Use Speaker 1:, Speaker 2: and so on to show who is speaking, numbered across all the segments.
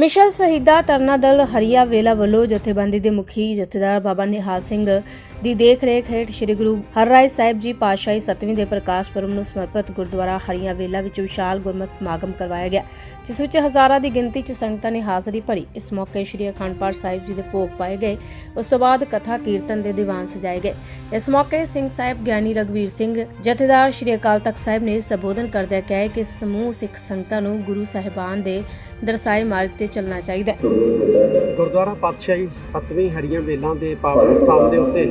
Speaker 1: ਮਿਸ਼ਲ ਸ਼ਹੀਦਾ ਤਰਨਾ ਦਲ ਹਰੀਆ ਵੇਲਾ ਵੱਲੋਂ ਜਥੇਬੰਦੀ ਦੇ ਮੁਖੀ ਜਥੇਦਾਰ ਬਾਬਾ ਨਿਹਾਲ ਸਿੰਘ ਦੀ ਦੇਖਰੇਖ ਹੇਠ ਸ੍ਰੀ ਗੁਰੂ ਹਰਰਾਏ ਸਾਹਿਬ ਜੀ ਪਾਤਸ਼ਾਹੀ ਸਤਵੀਂ ਦੇ ਪ੍ਰਕਾਸ਼ ਪੁਰਬ ਨੂੰ ਸਮਰਪਿਤ ਗੁਰਦੁਆਰਾ ਹਰੀਆ ਵੇਲਾ ਵਿੱਚ ਵਿਸ਼ਾਲ ਗੁਰਮਤਿ ਸਮਾਗਮ ਕਰਵਾਇਆ ਗਿਆ, ਜਿਸ ਵਿੱਚ ਹਜ਼ਾਰਾਂ ਦੀ ਗਿਣਤੀ 'ਚ ਸੰਗਤਾਂ ਨੇ ਹਾਜ਼ਰੀ ਭਰੀ। ਇਸ ਮੌਕੇ ਸ੍ਰੀ ਅਖੰਡ ਪਾਠ ਸਾਹਿਬ ਜੀ ਦੇ ਭੋਗ ਪਾਏ ਗਏ। ਉਸ ਤੋਂ ਬਾਅਦ ਕਥਾ ਕੀਰਤਨ ਦੇ ਦੀਵਾਨ ਸਜਾਏ ਗਏ। ਇਸ ਮੌਕੇ ਸਿੰਘ ਸਾਹਿਬ ਗਿਆਨੀ ਰਗਵੀਰ ਸਿੰਘ, ਜਥੇਦਾਰ ਸ੍ਰੀ ਅਕਾਲ ਤਖਤ ਸਾਹਿਬ ਨੇ ਸੰਬੋਧਨ ਕਰਦਿਆਂ ਕਿਹਾ ਕਿ ਸਮੂਹ ਸਿੱਖ ਸੰਗਤਾਂ ਨੂੰ ਗੁਰੂ ਸਾਹਿਬਾਨ ਦੇ ਦਰਸਾਏ ਮਾਰਗ ਤੇ ਚੱਲਣਾ ਚਾਹੀਦਾ ਹੈ।
Speaker 2: ਗੁਰਦੁਆਰਾ ਪਾਤਸ਼ਾਹੀ ਸਤਵੀਂ ਹਰੀਆਂ ਵੇਲਾਂ ਦੇ ਪਾਵਨ ਸਥਾਨ ਦੇ ਉੱਤੇ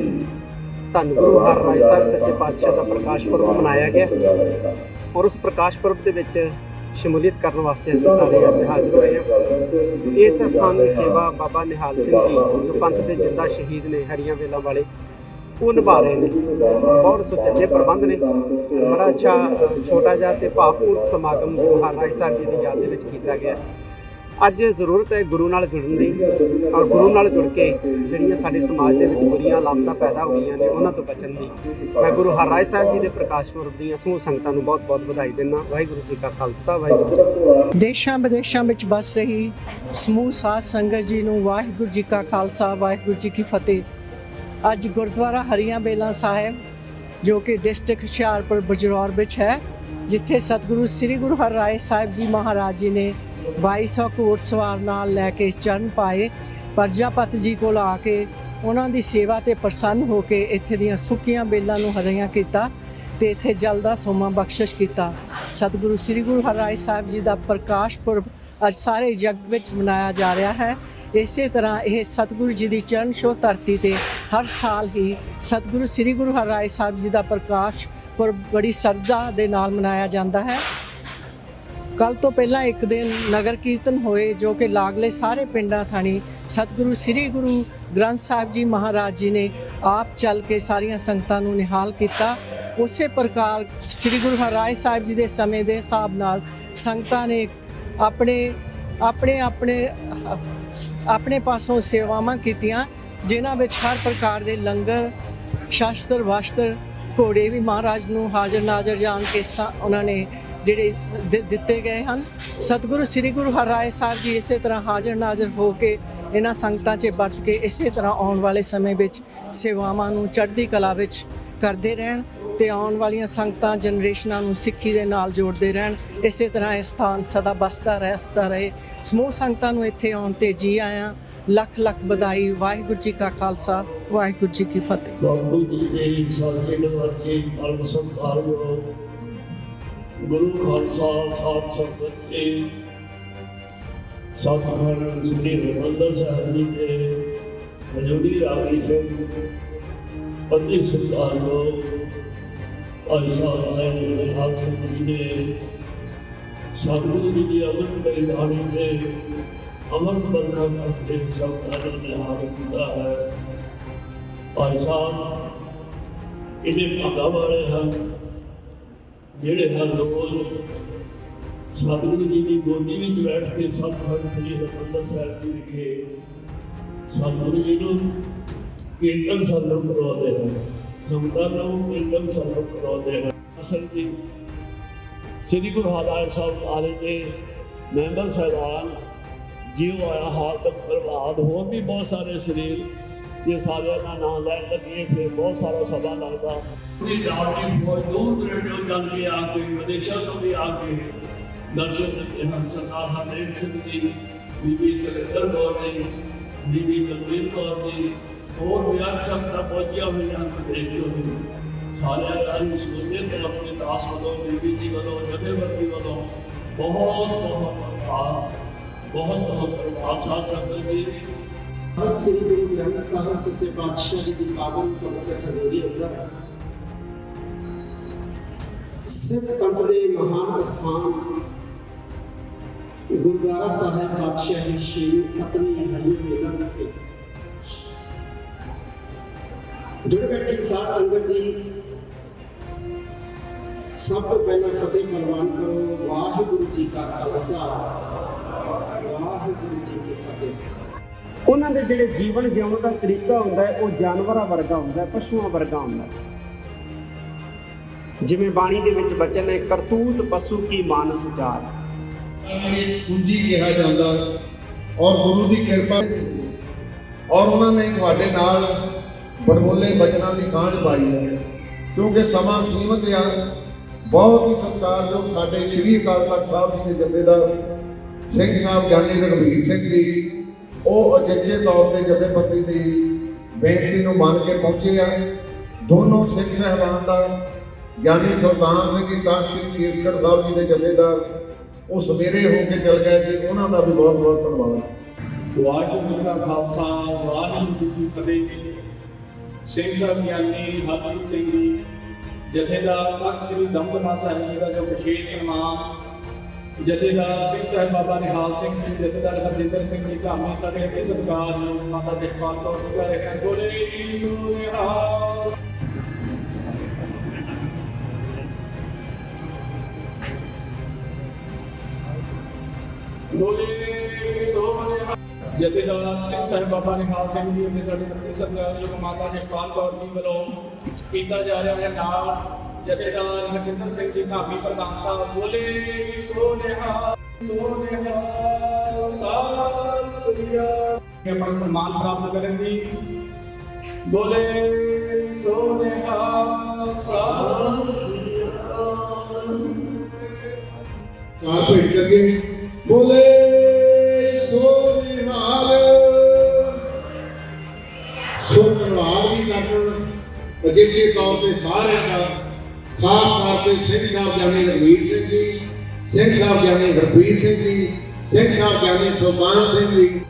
Speaker 2: ਧੰਨ ਗੁਰੂ ਹਰ ਹਰਿਰਾਏ ਸਾਹਿਬ ਸੱਚੇ ਪਾਤਸ਼ਾਹ ਦਾ ਪ੍ਰਕਾਸ਼ ਪੁਰਬ ਮਨਾਇਆ ਗਿਆ। ਔਰ ਉਸ ਪ੍ਰਕਾਸ਼ ਪੁਰਬ ਦੇ ਵਿੱਚ ਸ਼ਮੂਲੀਅਤ ਕਰਨ ਵਾਸਤੇ ਅਸੀਂ ਸਾਰੇ ਅੱਜ ਹਾਜ਼ਰ ਹੋਏ ਹਾਂ। ਇਸ ਸਥਾਨ ਦੀ ਸੇਵਾ ਬਾਬਾ ਨਿਹਾਲ ਸਿੰਘ ਜੀ, ਜੋ ਪੰਥ ਦੇ ਜਿੰਦਾ ਸ਼ਹੀਦ ਨੇ ਹਰੀਆਂ ਵੇਲਾਂ ਵਾਲੇ, ਉਹ ਨਿਭਾ ਰਹੇ ਨੇ। ਔਰ ਬਹੁਤ ਸੁਚੱਜੇ ਪ੍ਰਬੰਧ ਨੇ। ਔਰ ਬੜਾ ਅੱਛਾ ਛੋਟਾ ਜਿਹਾ ਤੇ ਭਾਵਪੂਰਤ ਸਮਾਗਮ ਗੁਰੂ ਹਰ ਰਾਏ ਸਾਹਿਬ ਜੀ ਦੀ ਯਾਦ ਦੇ ਵਿੱਚ ਕੀਤਾ ਗਿਆ। ਅੱਜ ਜ਼ਰੂਰਤ ਹੈ ਗੁਰੂ ਨਾਲ ਜੁੜਨ ਦੀ ਔਰ ਗੁਰੂ ਨਾਲ ਜੁੜ ਕੇ ਜਿਹੜੀਆਂ ਸਾਡੇ ਸਮਾਜ ਦੇ ਵਿੱਚ ਬੁਰੀਆਂ ਅਲਾਮਤਾਂ ਪੈਦਾ ਹੋ ਗਈਆਂ ਨੇ, ਉਹਨਾਂ ਤੋਂ ਬਚਣ ਦੀ। ਮੈਂ ਗੁਰੂ ਹਰਿਰਾਏ ਸਾਹਿਬ ਜੀ ਦੇ ਪ੍ਰਕਾਸ਼ ਪੁਰਬ ਦੀਆਂ ਸਮੂਹ ਸੰਗਤਾਂ ਨੂੰ ਬਹੁਤ-ਬਹੁਤ ਵਧਾਈ ਦਿੰਦਾ। ਵਾਹਿਗੁਰੂ ਜੀ ਕਾ ਖਾਲਸਾ, ਵਾਹਿਗੁਰੂ ਜੀ
Speaker 3: ਦੇਸ਼ਾਂ ਵਿਦੇਸ਼ਾਂ ਵਿੱਚ ਵਸ ਰਹੀ ਸਮੂਹ ਸਾਧ ਸੰਗਤ ਜੀ ਨੂੰ ਵਾਹਿਗੁਰੂ ਜੀ ਕਾ ਖਾਲਸਾ, ਵਾਹਿਗੁਰੂ ਜੀ ਕੀ ਫਤਿਹ। ਅੱਜ ਗੁਰਦੁਆਰਾ ਹਰੀਆਂ ਬੇਲਾ ਸਾਹਿਬ, ਜੋ ਕਿ ਡਿਸਟ੍ਰਿਕਟ ਹੁਸ਼ਿਆਰਪੁਰ, ਬਜਰੌਰ ਵਿੱਚ ਹੈ, ਜਿੱਥੇ ਸਤਿਗੁਰੂ ਸ੍ਰੀ ਗੁਰੂ ਹਰਿਰਾਏ ਸਾਹਿਬ ਜੀ ਮਹਾਰਾਜ ਜੀ ਨੇ 2200 ਘੋੜ ਸਵਾਰ ਨਾਲ ਲੈ ਕੇ ਚਰਨ ਪਾਏ ਪ੍ਰਜਾਪਤ ਜੀ ਕੋਲ ਆ ਕੇ ਉਹਨਾਂ ਦੀ ਸੇਵਾ ਤੇ ਪ੍ਰਸੰਨ ਹੋ ਕੇ ਇੱਥੇ ਦੀਆਂ ਸੁੱਕੀਆਂ ਬੇਲਾਂ ਨੂੰ ਹਰੀਆਂ ਕੀਤਾ ਤੇ ਇੱਥੇ ਜਲ ਦਾ ਸੋਮਾ ਬਖਸ਼ਿਸ਼ ਕੀਤਾ। ਸਤਿਗੁਰੂ ਸ੍ਰੀ ਗੁਰੂ ਹਰਿਰਾਏ ਸਾਹਿਬ ਜੀ ਦਾ ਪ੍ਰਕਾਸ਼ ਪੁਰਬ ਅੱਜ ਸਾਰੇ ਜਗ ਵਿੱਚ ਮਨਾਇਆ ਜਾ ਰਿਹਾ ਹੈ। ਇਸੇ ਤਰ੍ਹਾਂ ਇਹ ਸਤਿਗੁਰੂ ਜੀ ਦੀ ਚਰਨ ਛੋਹ ਧਰਤੀ ਤੇ ਹਰ ਸਾਲ ਹੀ ਸਤਿਗੁਰੂ ਸ੍ਰੀ ਗੁਰੂ ਹਰਿਰਾਏ ਸਾਹਿਬ ਜੀ ਦਾ ਪ੍ਰਕਾਸ਼ ਪੁਰਬ ਬੜੀ ਸਰਦਾ ਦੇ ਨਾਲ ਮਨਾਇਆ ਜਾਂਦਾ ਹੈ। ਕੱਲ ਤੋਂ ਪਹਿਲਾਂ ਇੱਕ ਦਿਨ ਨਗਰ ਕੀਰਤਨ ਹੋਏ ਜੋ ਕਿ ਲਾਗਲੇ ਸਾਰੇ ਪਿੰਡਾਂ, ਥਾਣੀ ਸਤਿਗੁਰੂ, ਸ੍ਰੀ ਗੁਰੂ ਗ੍ਰੰਥ ਸਾਹਿਬ ਜੀ ਮਹਾਰਾਜ ਜੀ ਨੇ ਆਪ ਚੱਲ ਕੇ ਸਾਰੀਆਂ ਸੰਗਤਾਂ ਨੂੰ ਨਿਹਾਲ ਕੀਤਾ। ਉਸੇ ਪ੍ਰਕਾਰ ਸ੍ਰੀ ਗੁਰੂ ਹਰਿਰਾਏ ਸਾਹਿਬ ਜੀ ਦੇ ਸਮੇਂ ਦੇ ਹਿਸਾਬ ਨਾਲ ਸੰਗਤਾਂ ਨੇ ਆਪਣੇ ਆਪਣੇ ਆਪਣੇ ਆਪਣੇ ਪਾਸੋਂ ਸੇਵਾਵਾਂ ਕੀਤੀਆਂ, ਜਿਨ੍ਹਾਂ ਵਿੱਚ ਹਰ ਪ੍ਰਕਾਰ ਦੇ ਲੰਗਰ, ਸ਼ਾਸਤਰ, ਵਾਸਤਰ, ਘੋੜੇ ਵੀ ਮਹਾਰਾਜ ਨੂੰ ਹਾਜ਼ਰ ਨਾਜ਼ਰ ਜਾਣ ਕੇ ਸਾ- ਉਹਨਾਂ ਨੇ ਜਿਹੜੇ ਸ- ਦਿੱਤੇ ਗਏ ਹਨ। ਸਤਿਗੁਰੂ ਸ੍ਰੀ ਗੁਰੂ ਹਰਿਰਾਏ ਸਾਹਿਬ ਜੀ ਇਸੇ ਤਰ੍ਹਾਂ ਹਾਜ਼ਰ ਨਾਜ਼ਰ ਹੋ ਕੇ ਇਹਨਾਂ ਸੰਗਤਾਂ 'ਚ ਵਰਤ ਕੇ ਇਸੇ ਤਰ੍ਹਾਂ ਆਉਣ ਵਾਲੇ ਸਮੇਂ ਵਿੱਚ ਸੇਵਾਵਾਂ ਨੂੰ ਚੜ੍ਹਦੀ ਕਲਾ ਵਿੱਚ ਕਰਦੇ ਰਹਿਣ ਤੇ ਆਉਣ ਵਾਲੀਆਂ ਸੰਗਤਾਂ ਜਨਰੇਸ਼ਨਾਂ ਨੂੰ ਸਿੱਖੀ ਦੇ ਨਾਲ ਜੋੜਦੇ ਰਹਿਣ। ਇਸੇ ਤਰ੍ਹਾਂ ਇਹ ਸਥਾਨ ਸਦਾ ਬਸਦਾ ਰਹਿਸਦਾ ਰਹੇ। ਸਮੂਹ ਸੰਗਤਾਂ ਨੂੰ ਇੱਥੇ ਆਉਣ ਤੇ ਜੀ ਆਇਆਂ। ਲੱਖ ਲੱਖ ਵਧਾਈ। ਵਾਹਿਗੁਰੂ ਜੀ ਕਾ ਖਾਲਸਾ, ਵਾਹਿਗੁਰੂ ਜੀ ਕੀ ਫਤਿਹ।
Speaker 4: ਬਾਪੂ ਜੀ ਦੇ ਸਾਜੇ ਨਵਾਜੇ ਪਰਮ ਸੰਭਾਲਿਓ ਗੁਰੂ ਖਾਲਸਾ ਸਾਧ ਸੰਗਤ ਕੇ। ਸਤਿਗੁਰ ਸ੍ਰੀ ਹਰਿਮੰਦਰ ਸਾਹਿਬ ਜੀ ਦੇ ਹਜ਼ੂਰੀ ਰਾਗੀ ਸਿੰਘ, ਪਤੀ ਸੰਭਾਲਿਓ ਭਾਈ ਸਾਹਿਬ ਸਾਹਿਬ ਦੇ ਹਾਲ ਸਿੰਘ ਜੀ ਦੇ। ਸਤਿਗੁਰੂ ਜੀ ਦੀ ਅਮਰ ਮੇਰੀ ਬਾਣੀ ਦੇ ਅਮਰ ਬਰਖਾ ਕਰਕੇ ਸਭ ਦਾ ਨਿਹਾਲ ਕੀਤਾ ਹੈ। ਭਾਈ ਸਾਹਿਬ, ਇਹਦੇ ਭਾਗਾ ਵਾਲੇ ਹਨ। ਜਿਹੜੇ ਹਰ ਰੋਜ਼ ਸਤਿਗੁਰੂ ਜੀ ਦੀ ਗੋਦੀ ਵਿੱਚ ਬੈਠ ਕੇ ਸਤਿਗੁਰੂ ਸ੍ਰੀ ਹਰਿਮੰਦਰ ਸਾਹਿਬ ਜੀ ਵਿਖੇ ਸਤਿਗੁਰੂ ਜੀ ਨੂੰ ਕੀਰਤਨ ਸਰਵ ਕਰਵਾਉਂਦੇ ਹਨ, ਸੰਗਤਾਂ ਨੂੰ ਕੀਰਤਨ ਸਰਵ ਕਰਵਾਉਂਦੇ ਹਨ। ਅਸਲ ਜੀ ਸ੍ਰੀ ਗੁਰੂ ਹਰਿਰਾਏ ਸਾਹਿਬ ਆਲੇ ਦੇ ਮੈਂਬਰ ਸਾਹਿਬਾਨ ਜਿਉ ਆਇਆ ਹਾਲ ਤੱਕ ਬਰਬਾਦ, ਹੋਰ ਵੀ ਬਹੁਤ ਸਾਰੇ ਸਰੀਰ ਜੇ ਸਾਰਿਆਂ ਦਾ ਨਾਮ ਲੈ ਲੱਗੀਏ ਫਿਰ ਬਹੁਤ ਸਾਰਾ ਸਮਾਂ ਲੱਗਦਾ ਪੂਰੀ ਜਾਤੀ ਫੌਜ ਦੂਰ ਦੂਰ ਚੱਲ ਕੇ ਆ ਕੇ ਵਿਦੇਸ਼ਾਂ ਤੋਂ ਵੀ ਆ ਕੇ ਦਰਸ਼ਨ ਦਿੱਤੇ ਹਨ ਸਰਦਾਰ ਹਰਦੇਵ ਸਿੰਘ ਜੀ ਬੀਬੀ ਸਰਿੰਦਰ ਕੌਰ ਜੀ ਬੀਬੀ ਬਲਵੀਰ ਕੌਰ ਜੀ ਹੋਰ ਵੀ ਅਕਸਰ ਦਾ ਪਹੁੰਚਿਆ ਹੋਈਆਂ ਹਨ ਦੇਖਦੇ ਹੋ ਸਾਰਿਆਂ ਦਾ ਹੀ ਸੁਣਦੇ ਤੇ ਆਪਣੇ ਦਾਸ ਵੱਲੋਂ ਬੀਬੀ ਜੀ ਵੱਲੋਂ ਜਥੇਬੰਦੀ ਵੱਲੋਂ ਬਹੁਤ ਬਹੁਤ ਧੰਨਵਾਦ ਬਹੁਤ ਬਹੁਤ ਧੰਨਵਾਦ ਸਾਧ ਸੰਗਤ ਜੀ
Speaker 5: ਸਤਿ ਸ੍ਰੀ ਗੁਰੂ ਗ੍ਰੰਥ ਸਾਹਿਬ ਸੱਚੇ ਪਾਤਸ਼ਾਹ ਜੀ ਦੀ ਪਾਵਨ ਪਵਿੱਤਰ ਹਜ਼ੂਰੀ ਅੰਦਰ ਸਿੱਖ ਪੰਥ ਦੇ ਮਹਾਨ ਸਥਾਨ ਗੁਰਦੁਆਰਾ ਸਾਹਿਬ ਪਾਤਸ਼ਾਹੀ ਸ਼੍ਰੀ ਸਤਵੀਂ ਹਰੀ ਵੇਦਾਂ ਤੇ ਜੁੜ ਬੈਠੀ ਸਾਧ ਸੰਗਤ ਜੀ ਸਭ ਤੋਂ ਪਹਿਲਾਂ ਫਤਿਹ ਪ੍ਰਵਾਨ ਕਰੋ ਵਾਹਿਗੁਰੂ ਜੀ ਕਾ ਖਾਲਸਾ ਵਾਹਿਗੁਰੂ ਜੀ ਕੀ ਫਤਿਹ ਉਹਨਾਂ ਦੇ ਜਿਹੜੇ ਜੀਵਨ ਜਿਉਣ ਦਾ ਤਰੀਕਾ ਹੁੰਦਾ ਹੈ, ਉਹ ਜਾਨਵਰਾਂ ਵਰਗਾ ਹੁੰਦਾ ਹੈ, ਪਸ਼ੂਆਂ ਵਰਗਾ ਹੁੰਦਾ ਹੈ। ਜਿਵੇਂ ਬਾਣੀ ਦੇ ਵਿੱਚ ਬਚਨ ਹੈ, ਕਰਤੂਤ ਪਸ਼ੂ ਕੀ ਮਾਨਸ ਜਾਤ।
Speaker 6: ਪੂੰਜੀ ਕਿਹਾ ਜਾਂਦਾ ਔਰ ਗੁਰੂ ਦੀ ਕਿਰਪਾ ਔਰ ਉਹਨਾਂ ਨੇ ਤੁਹਾਡੇ ਨਾਲ ਬੜਮੋਲੇ ਬਚਨਾਂ ਦੀ ਸਾਂਝ ਪਾਈ ਹੈ। ਕਿਉਂਕਿ ਸਮਾਂ ਸੀਮਤ ਆ ਬਹੁਤ ਹੀ ਸਤਿਕਾਰਯੋਗ ਸਾਡੇ ਸ਼੍ਰੀ ਅਕਾਲ ਤਖਤ ਸਾਹਿਬ ਜੀ ਦੇ ਜਥੇਦਾਰ ਸਿੰਘ ਸਾਹਿਬ ਗਿਆਨੀ ਰਣਵੀਰ ਸਿੰਘ ਜੀ ਉਹ ਅਚੇਚੇ ਤੌਰ ਤੇ ਜਥੇਬੰਦੀ ਦੀ ਬੇਨਤੀ ਨੂੰ ਮੰਨ ਕੇ ਪਹੁੰਚੇ ਆ। ਦੋਨੋਂ ਸਿੱਖ ਸਹਿਬਾਨ ਦਾ ਗਿਆਨੀ ਸੁਲਤਾਨ ਸਿੰਘ ਜੀ ਕਾਸ਼ੀ ਕੇਸਗੜ੍ਹ ਸਾਹਿਬ ਜੀ ਦੇ ਜਥੇਦਾਰ, ਉਹ ਸਵੇਰੇ ਹੋ ਕੇ ਚਲ ਗਏ ਸੀ। ਉਹਨਾਂ ਦਾ ਵੀ ਬਹੁਤ ਬਹੁਤ ਧੰਨਵਾਦ।
Speaker 7: ਵਾਹਿਗੁਰੂ ਜੀ ਕਾ ਖਾਲਸਾ, ਵਾਹਿਗੁਰੂ ਜੀ ਕੀ ਫਤਿਹ। ਸਿੰਘ ਸਾਹਿਬ ਗਿਆਨੀ ਹਰਪ੍ਰੀਤ ਸਿੰਘ ਜੀ, ਜਥੇਦਾਰ ਤਖਤ ਸ੍ਰੀ ਸਾਹਿਬ ਜੀ ਦਾ ਜੋ ਵਿਸ਼ੇਸ਼ ਸਨਮਾਨ ਜਥੇਦਾਰ ਸਿੰਘ ਸਾਹਿਬ ਬਾਬਾ ਨਿਹਾਲ ਸਿੰਘ ਜੀ, ਜਥੇਦਾਰ ਹਰਜਿੰਦਰ ਸਿੰਘ ਜੀ, ਧਾਮੀ ਸਾਡੇ ਅੱਗੇ ਸਤਿਕਾਰ ਨੂੰ ਮਾਤਾ ਜਸਪਾਲ ਕੌਰ ਜੀ ਕਰ ਰਹੇ ਬੋਲੇ ਸੋ ਨਿਹਾਲ ਬੋਲੇ ਸੋ ਜਥੇਦਾਰ ਸਿੰਘ ਸਾਹਿਬ ਬਾਬਾ ਨਿਹਾਲ ਸਿੰਘ ਜੀ ਅਤੇ ਸਾਡੇ ਬੱਚੇ ਸਤਿਕਾਰਯੋਗ ਮਾਤਾ ਜਸਪਾਲ ਕੌਰ ਜੀ ਵੱਲੋਂ ਕੀਤਾ ਜਾ ਰਿਹਾ ਹੈ ਨਾਲ ਜਥੇਦਾਰ ਹਰਜਿੰਦਰ ਸਿੰਘ ਜੀ ਧਾਮੀ ਪ੍ਰਧਾਨ ਸਾਹਿਬ ਬੋਲੇ, ਸੋ ਨਿਹਾਲ, ਸੋ ਸੁਰਿਆ। ਆਪਣਾ ਸਨਮਾਨ ਪ੍ਰਾਪਤ ਕਰਨ ਦੀ ਬੋਲੇ, ਸੋ ਨਿਹਾਲ
Speaker 6: ਚਾਰ ਭੇਟ ਲੱਗੇ। ਬੋਲੇ, ਸੋ ਨਿਹਾਲ। ਸੋ ਵੀ ਕਰਨ ਅਜਿਹੇ ਤੌਰ ਤੇ ਸਾਰਿਆਂ ਦਾ ਖਾਸ ਤੌਰ ਤੇ ਸਿੰਘ ਸਾਹਿਬ ਗਿਆਨੀ ਰਣਵੀਰ ਸਿੰਘ ਜੀ, ਸਿੰਘ ਸਾਹਿਬ ਗਿਆਨੀ ਹਰਪ੍ਰੀਤ ਸਿੰਘ ਜੀ, ਸਿੰਘ ਸਾਹਿਬ ਗਿਆਨੀ ਸੁਲਤਾਨ ਸਿੰਘ ਜੀ